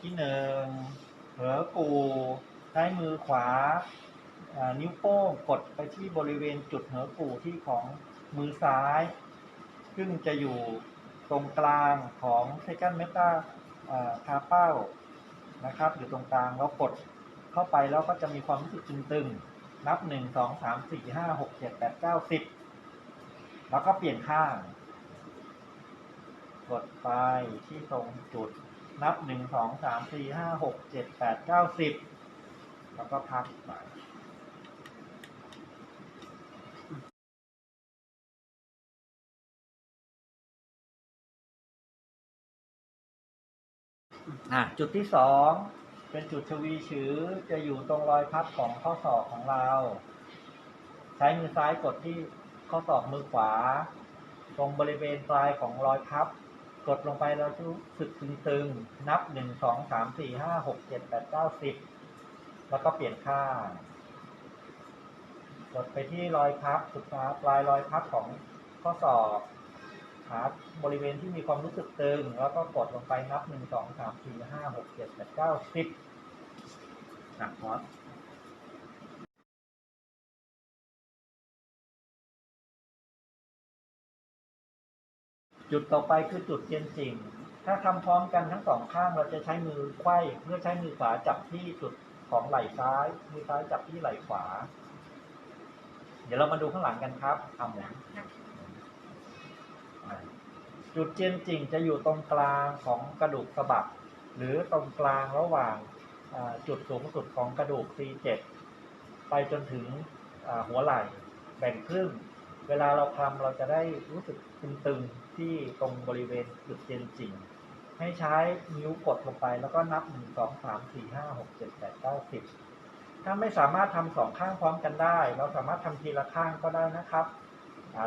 ที่หนึ่งเผลอกูใช้มือขวา นิ้วโป้งกดไปที่บริเวณจุดเหอกูที่ของมือซ้าย ซึ่งจะอยู่ตรงกลางของเซกันเมตาคาเป้านะครับ อยู่ตรงกลางแล้วกดเข้าไปแล้วก็จะมีความรู้สึกตึงๆ นับหนึ่งสองสามสี่ห้าหกเจ็ดแปดเก้าสิบแล้วก็เปลี่ยนข้าง กดไปที่ตรงจุด นับหนึ่งสองสามสี่ห้าหกเจ็ดแปดเก้าสิบแล้วก็พักไปอะจุดที่สองเป็นจุดชวีชือจะอยู่ตรงรอยพับของข้อศอกของเรา ใช้มือซ้ายกดที่ข้อศอกมือขวา ตรงบริเวณปลายของรอยพับ กดลงไปแล้วจะรู้สึกตึงๆ นับหนึ่งสองสามสี่ห้าหกเจ็ดแปดเก้าสิบแล้วก็เปลี่ยนข้ากดไปที่รอยพับสุดท้ายปลายรอยพับของข้อศอกหาบริเวณที่มีความรู้สึกตึง แล้วก็กดลงไปนับหนึ่งสองสามสี่ห้าหกเจ็ดแปดเก้าสิบอะพอ จุดต่อไปคือจุดเจียนจิงถ้าทำพร้อมกันทั้งสองข้างเราจะใช้มือไขว้เพื่อใช้มือขวาจับที่จุดของไหล่ซ้าย มือซ้ายจับที่ไหล่ขวา เดี๋ยวเรามาดูข้างหลังกันครับเอาหมุนอ่าจุดเจียนจิงจะอยู่ตรงกลางของกระดูกสะบักหรือตรงกลางระหว่างจุดสูงสุดของกระดูก C7 ไปจนถึงหัวไหล่แบ่งครึ่ง เวลาเราคลำเราจะได้รู้สึกตึงๆที่ตรงบริเวณจุดเจียนจิงให้ใช้นิ้วกดลงไปแล้วก็นับหนึ่งสองสามสี่ห้าหกเจ็ดแปดเก้าสิบถ้าไม่สามารถทำสองข้างพร้อมกันได้ เราสามารถทำทีละข้างก็ได้นะครับ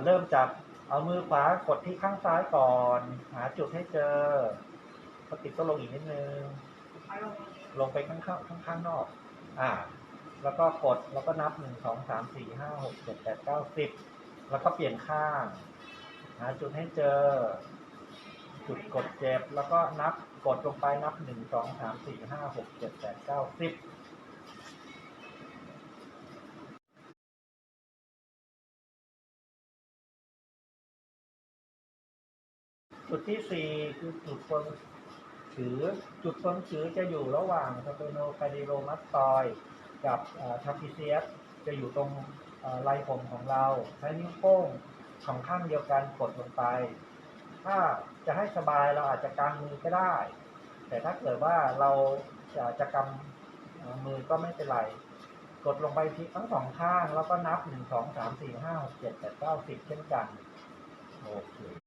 เริ่มจากเอามือขวากดที่ข้างซ้ายก่อน หาจุดให้เจอพอติดก็ลงอีกนิดนึง ลงไปข้างข้างข้างข้างนอก อ่า แล้วก็กดแล้วก็นับหนึ่งสองสามสี่ห้าหกเจ็ด แล้วก็เปลี่ยนข้างหาจุดให้เจอ จุดกดเจ็บ แล้วก็นับกดลงไปนับหนึ่งสองสามสี่ห้าหกเจ็ดแปดเก้าสิบจุดที่สี่คือจุดฟนถือจุดฟนถือจะอยู่ระหว่างสเปโนไคดิโรมัสตอย กับทัพพิเซียสจะอยู่ตรง ลายผมของเราใช้นิ้วโป้งของข้างเดียวกันกดลงไป ถ้าจะให้สบายเราอาจจะกางมือก็ได้ แต่ถ้าเกิดว่าเราจะจะกำมือก็ไม่เป็นไร กดลงไปที่ทั้งสองข้างแล้วก็นับหนึ่งสองสามสี่ห้าหกเจ็ดแปดเก้าสิบเช่นกันโอเค